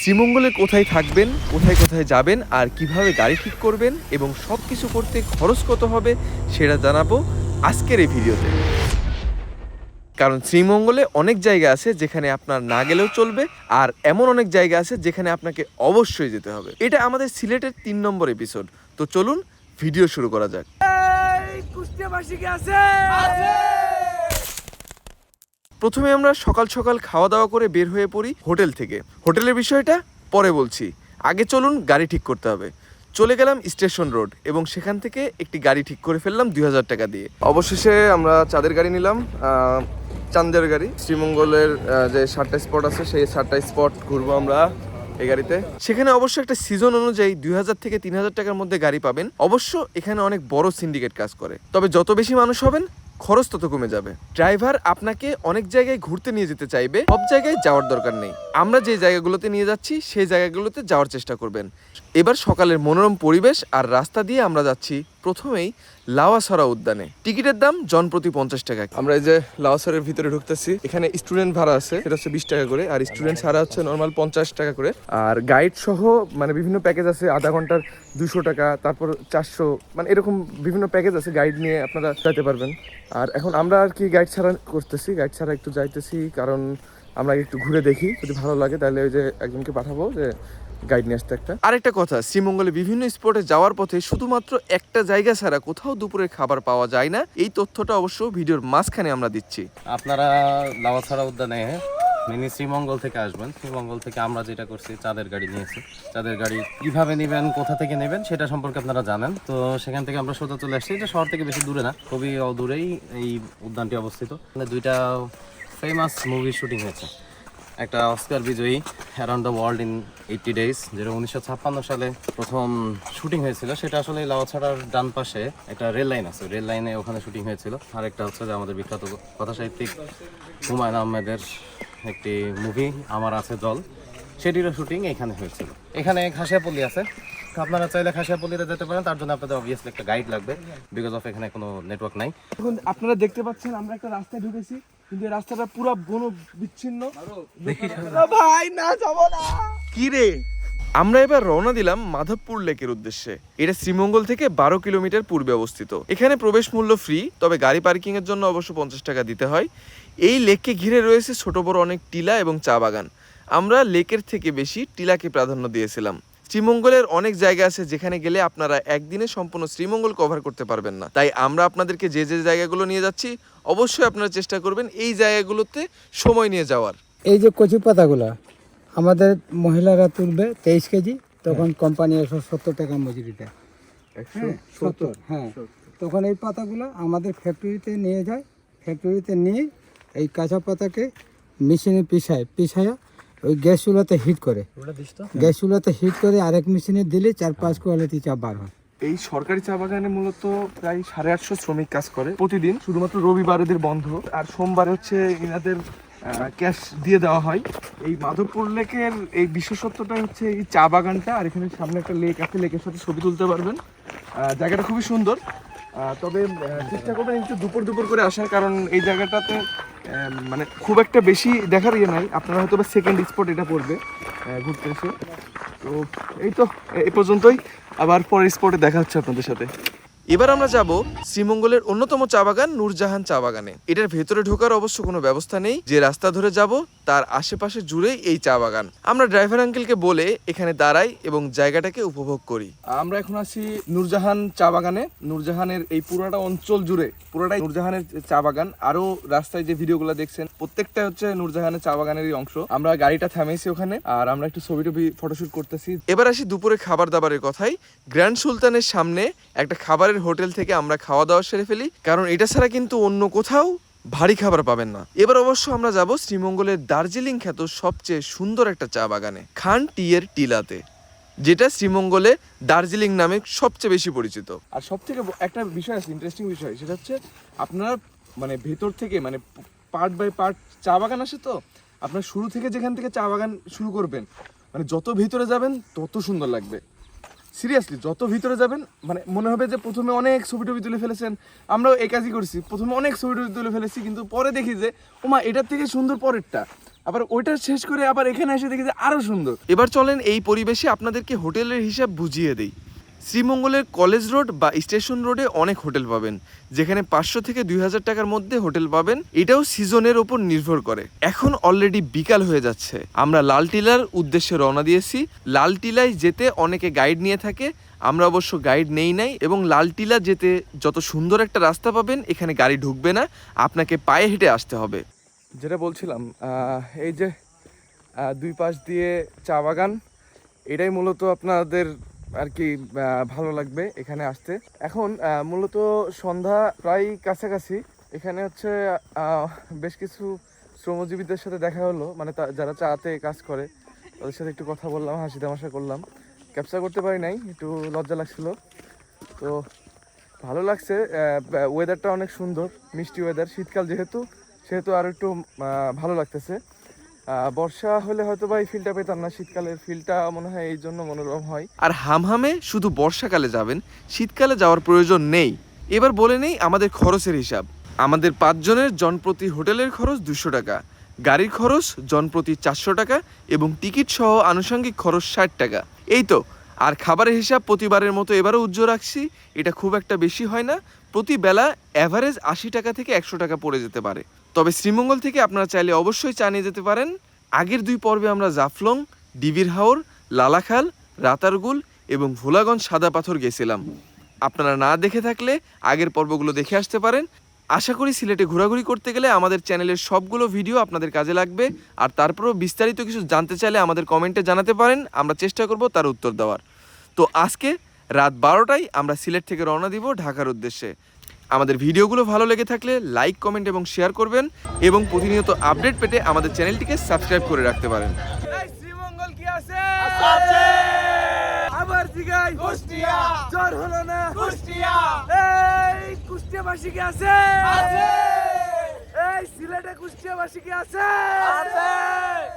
শ্রীমঙ্গলে কোথায় থাকবেন কোথায় কোথায় যাবেন আর কীভাবে গাড়ি ঠিক করবেন এবং সব কিছু করতে খরচ কত হবে সেটা জানাব আজকের এই ভিডিওতে। কারণ শ্রীমঙ্গলে অনেক জায়গা আছে যেখানে আপনার না গেলেও চলবে আর এমন অনেক জায়গা আছে যেখানে আপনাকে অবশ্যই যেতে হবে। এটা আমাদের সিলেটের তিন নম্বর এপিসোড তো চলুন ভিডিও শুরু করা যাক। প্রথমে আমরা সকাল সকাল খাওয়া দাওয়া করে বের হয়ে পড়ি হোটেল থেকে। হোটেলের বিষয়টা পরে বলছি। আগে চলুন গাড়ি ঠিক করতে হবে। চলে গেলাম স্টেশন রোড এবং সেখান থেকে একটি গাড়ি ঠিক করে ফেললাম দুই হাজার টাকা দিয়ে। অবশেষে আমরা চাঁদের গাড়ি নিলাম চান্দের গাড়ি। শ্রীমঙ্গলের যে সাতটা স্পট আছে, সেই সাতটা স্পট ঘুরবো আমরা এই গাড়িতে। সেখানে অবশ্য একটা সিজন অনুযায়ী দুই হাজার থেকে তিন হাজার টাকার মধ্যে গাড়ি পাবেন। অবশ্য এখানে অনেক বড় সিন্ডিকেট কাজ করে। তবে যত বেশি মানুষ হবেন খরচ তত কমে যাবে। ড্রাইভার আপনাকে অনেক জায়গায় ঘুরতে নিয়ে যেতে চাইবে, সব জায়গায় যাওয়ার দরকার নেই। আমরা যে জায়গাগুলোতে নিয়ে যাচ্ছি, সেই জায়গাগুলোতে যাওয়ার চেষ্টা করবেন। এবার সকালের মনোরম পরিবেশ আর রাস্তা দিয়ে আমরা যাচ্ছি। প্রথমেই লাওয়াসরা উদ্যানে। টিকিটের দাম জন প্রতি পঞ্চাশ টাকা। আমরা এই যে লাওয়াসরের ভিতরে ঢুকতেছি এখানে স্টুডেন্ট ভাড়া আছে সেটা হচ্ছে বিশ টাকা করে আর স্টুডেন্ট ভাড়া হচ্ছে নর্মাল পঞ্চাশ টাকা করে। আর গাইড সহ মানে বিভিন্ন প্যাকেজ আছে আধা ঘণ্টার দুশো টাকা তারপর চারশো মানে এরকম বিভিন্ন প্যাকেজ আছে গাইড নিয়ে আপনারা যাইতে পারবেন। আর এখন আমরা আর কি গাইড ছাড়া করতেছি গাইড ছাড়া একটু যাইতেছি কারণ আমরা একটু ঘুরে দেখি যদি ভালো লাগে তাহলে ওই যে একজনকে পাঠাবো যে গাইড নিয়ে আসতে একটা। আরেকটা কথা শ্রীমঙ্গলে বিভিন্ন স্পটে যাওয়ার পথে শুধুমাত্র একটা জায়গা ছাড়া কোথাও দুপুরের খাবার পাওয়া যায় না। এই তথ্যটা অবশ্য ভিডিওর মাঝখানে আমরা দিচ্ছি। আপনারা লাওয়াছড়া উদ্যানে মিনি শ্রীমঙ্গল থেকে আসবেন। শ্রীমঙ্গল থেকে আমরা যেটা করছি চাঁদের গাড়ি নিয়েছি। চাঁদের গাড়ি কীভাবে নেবেন কোথা থেকে নেবেন সেটা সম্পর্কে আপনারা জানেন। তো সেখান থেকে আমরা সোজা চলে আসছি। এটা শহর থেকে বেশি দূরে না খুবই দূরেই এই উদ্যানটি অবস্থিত। দুইটা ফেমাস মুভি শুটিং হয়েছে। একটা অস্কার বিজয়ী around the world in eighty days যেটা উনিশশো ছাপ্পান্ন সালে প্রথম শুটিং হয়েছিল। সেটা আসলে লাওয়াছড়ার ডান পাশে একটা রেল লাইন আছে। রেল লাইনে ওখানে শুটিং হয়েছিল। আরেকটা হচ্ছে যে আমাদের বিখ্যাত কথা সাহিত্যিক হুমায়ুন আহমেদের একটি মুভি, আমার আছে জল। সেটিরও শুটিং এখানে হয়েছিল। এখানে খাসিয়াপল্লি আছে। আপনারা চাইলে খাসিয়াপল্লিতে যেতে পারেন। তার জন্য আপনাদের অবভিয়াসলি একটা গাইড লাগবে বিকজ অফ এখানে কোনো নেটওয়ার্ক নাই। এখন আপনারা দেখতে পাচ্ছেন, আমরা একটা রাস্তায় ঢুকেছি। কিন্তু এই রাস্তাটা পুরো বন বিচ্ছিন্ন। ভাই না যাব না। কি রে? আমরা এবার রওনা দিলাম মাধবপুর লেকের উদ্দেশ্যে। এটা শ্রীমঙ্গল থেকে বারো কিলোমিটার পূর্বে অবস্থিত। এখানে প্রবেশ মূল্য ফ্রি তবে গাড়ি পার্কিং এর জন্য অবশ্য পঞ্চাশ টাকা দিতে হয়। এই লেককে ঘিরে রয়েছে ছোট বড় অনেক টিলা এবং চা বাগান। আমরা লেকের থেকে বেশি টিলাকে প্রাধান্য দিয়েছিলাম। শ্রীমঙ্গলের অনেক জায়গা আছে যেখানে গেলে আপনারা একদিনে সম্পূর্ণ শ্রীমঙ্গল কভার করতে পারবেন না। তাই আমরা আপনাদেরকে যে যে জায়গাগুলো নিয়ে যাচ্ছি অবশ্যই আপনারা চেষ্টা করবেন এই জায়গাগুলোতে সময় নিয়ে যাওয়ার। এই যে কচি পাতাগুলো আমাদের মহিলারা তুলবে তেইশ কেজি তখন কোম্পানি একশো সত্তর টাকা মজুরিটা হ্যাঁ সত্তর হ্যাঁ। তখন এই পাতাগুলো আমাদের ফ্যাক্টরিতে নিয়ে যায় ফ্যাক্টরিতে নিয়ে এই কাঁচা পাতাকে মেশিনে পিসায় পিসায় ওই গ্যাস চুলাতে হিট করে। গ্যাস চুলাতে হিট করে আরেক মেশিনে দিলে চার পাঁচ কোয়ালিটি চা বার হয়। এই সরকারি চা বাগানে মূলত প্রায় সাড়ে আটশো শ্রমিক কাজ করে প্রতিদিন। শুধুমাত্র রবিবার এদের বন্ধ। আর সোমবার হচ্ছে এনাদের ক্যাশ দিয়ে দেওয়া হয়। এই মাধবপুর লেকের এই বিশেষত্বটা হচ্ছে এই চা বাগানটা। আর এখানে সামনে একটা লেক আছে, লেকের সাথে ছবি তুলতে পারবেন। জায়গাটা খুবই সুন্দর। তবে চেষ্টা করবেন একটু দুপুর দুপুর করে আসার, কারণ এই জায়গাটাতে মানে খুব একটা বেশি দেখার ইয়ে নাই। আপনারা হয়তো বা সেকেন্ড স্পট এটা পড়বে ঘুরতে এসে। তো এই তো এই পর্যন্তই। আবার পরের স্পটে দেখা হচ্ছে আপনাদের সাথে। এবার আমরা যাব শ্রীমঙ্গলের অন্যতম চা বাগান, নূরজাহান চা বাগানে। এটার ভেতরে ঢোকার অবশ্য কোনো ব্যবস্থা নেই। যে রাস্তা ধরে যাব তার আশেপাশে জুড়েই এই চা বাগান। আমরা ড্রাইভার আঙ্কেলকে বলে এখানে দাঁড়াই এবং জায়গাটাকে উপভোগ করি। আমরা এখন আছি নূরজাহান চা বাগানে। নূরজাহানের এই পুরোটা অঞ্চল জুড়ে পুরোটাই নূরজাহানের চা বাগান। আরও রাস্তায় যে ভিডিওগুলো দেখছেন প্রত্যেকটা হচ্ছে নূরজাহানের চা বাগানেরই অংশ। আমরা গাড়িটা থামেছি ওখানে আর আমরা একটু ছবি টবি ফটোশুট করতেছি। এবার আসি দুপুরে খাবার দাবারের কথাই। গ্র্যান্ড সুলতানের সামনে একটা খাবারের হোটেল থেকে আমরা খাওয়া দাওয়া সেরে ফেলি কারণ এটা ছাড়া কিন্তু অন্য কোথাও ভারী খাবার পাবেন না। এবার অবশ্য আমরা যাব শ্রীমঙ্গলের দার্জিলিং খ্যাত সবচেয়ে সুন্দর একটা চা বাগানে, খান টি এর টিলাতে, যেটা শ্রীমঙ্গলে দার্জিলিং নামে সবচেয়ে বেশি পরিচিত। আর সব থেকে একটা বিষয় আছে ইন্টারেস্টিং বিষয়, সেটা হচ্ছে আপনার মানে ভেতর থেকে মানে পার্ট বাই পার্ট চা বাগান আসে তো, আপনার শুরু থেকে যেখান থেকে চা বাগান শুরু করবেন মানে যত ভিতরে যাবেন, তত সুন্দর লাগবে। সিরিয়াসলি যত ভিতরে যাবেন মানে মনে হবে যে প্রথমে অনেক ছবি টবি তুলে ফেলেছেন। আমরাও এই কাজই করছি। প্রথমে অনেক ছবি টবি তুলে ফেলেছি, কিন্তু পরে দেখি যে, ওমা, এটার থেকে সুন্দর পরেরটা। আবার ওইটা শেষ করে আবার এখানে এসে দেখি যে আরও সুন্দর। এবার চলেন এই পরিবেশে আপনাদেরকে হোটেলের হিসাব বুঝিয়ে দেই। শ্রীমঙ্গলের কলেজ রোড বা স্টেশন রোডে অনেক হোটেল পাবেন, যেখানে পাঁচশো থেকে দুই হাজার টাকার মধ্যে হোটেল পাবেন। এটাও সিজনের ওপর নির্ভর করে। এখন অলরেডি বিকাল হয়ে যাচ্ছে। আমরা লাল টিলার উদ্দেশ্যে রওনা দিয়েছি। লাল টিলায় যেতে অনেকে গাইড নিয়ে থাকে। আমরা অবশ্য গাইড নেই নাই এবং লাল টিলা যেতে যত সুন্দর একটা রাস্তা পাবেন, এখানে গাড়ি ঢুকবে না। আপনাকে পায়ে হেঁটে আসতে হবে। যেটা বলছিলাম এই যে দুই পাশ দিয়ে চা বাগান, এটাই মূলত আপনাদের আর কি ভালো লাগবে এখানে আসতে। এখন মূলত সন্ধ্যা প্রায় কাছাকাছি। এখানে হচ্ছে বেশ কিছু শ্রমজীবীদের সাথে দেখা হলো। মানে যারা চাতে কাজ করে, তাদের সাথে একটু কথা বললাম, হাসি তামাশা করলাম। ক্যাপচার করতে পারি নাই, একটু লজ্জা লাগছিল। তো, ভালো লাগছে ওয়েদারটা অনেক সুন্দর, মিষ্টি ওয়েদার শীতকাল যেহেতু, সেহেতু আরও একটু ভালো লাগতেছে। বর্ষা হলে হয়তো বা এই ফিলটা পেতাম না। শীতকালের ফিলটা মনে হয় এই জন্য মনোরম হয়। আর হামহামে শুধু বর্ষাকালে যাবেন, শীতকালে যাওয়ার প্রয়োজন নেই। এবার বলে নেই আমাদের খরচের হিসাব। আমাদের পাঁচজনের জনপ্রতি হোটেলের খরচ দুশো টাকা, গাড়ির খরচ জনপ্রতি চারশো টাকা এবং টিকিট সহ আনুষঙ্গিক খরচ ষাট টাকা। এই তো আর খাবারের হিসাব প্রতিবারের মতো এবারও উজ্জ্বল রাখছি। এটা খুব একটা বেশি হয় না। প্রতি বেলা অ্যাভারেজ আশি টাকা থেকে একশো টাকা পড়ে যেতে পারে। তবে শ্রীমঙ্গল থেকে আপনারা চাইলে অবশ্যই চা নিয়ে যেতে পারেন। আগের দুই পর্বে আমরা জাফলং, ডিবির হাওর, লালাখাল, রাতারগুল এবং ভোলাগঞ্জ সাদা পাথর গেছিলাম। আপনারা না দেখে থাকলে আগের পর্বগুলো দেখে আসতে পারেন। আশা করি সিলেটে ঘোরাঘুরি করতে গেলে আমাদের চ্যানেলের সবগুলো ভিডিও আপনাদের কাজে লাগবে। আর তারপরেও বিস্তারিত কিছু জানতে চাইলে আমাদের কমেন্টে জানাতে পারেন। আমরা চেষ্টা করব তার উত্তর দেওয়ার। তো আজকে রাত বারোটায় আমরা সিলেট থেকে রওনা দিব ঢাকার উদ্দেশ্যে। আমাদের ভিডিওগুলো ভালো লেগে থাকলে লাইক কমেন্ট এবং শেয়ার করবেন এবং প্রতিনিয়ত আপডেট পেতে আমাদের চ্যানেলটিকে সাবস্ক্রাইব করে রাখতে পারেন। শ্রীমঙ্গল কি আছে। আবার জিগাই। কুষ্টিয়া। জ্বর হলো না? কুষ্টিয়া। এই কুষ্টিয়াবাসী কি আছে? আছে। এই সিলেটে কুষ্টিয়াবাসী কি আছে? আছে।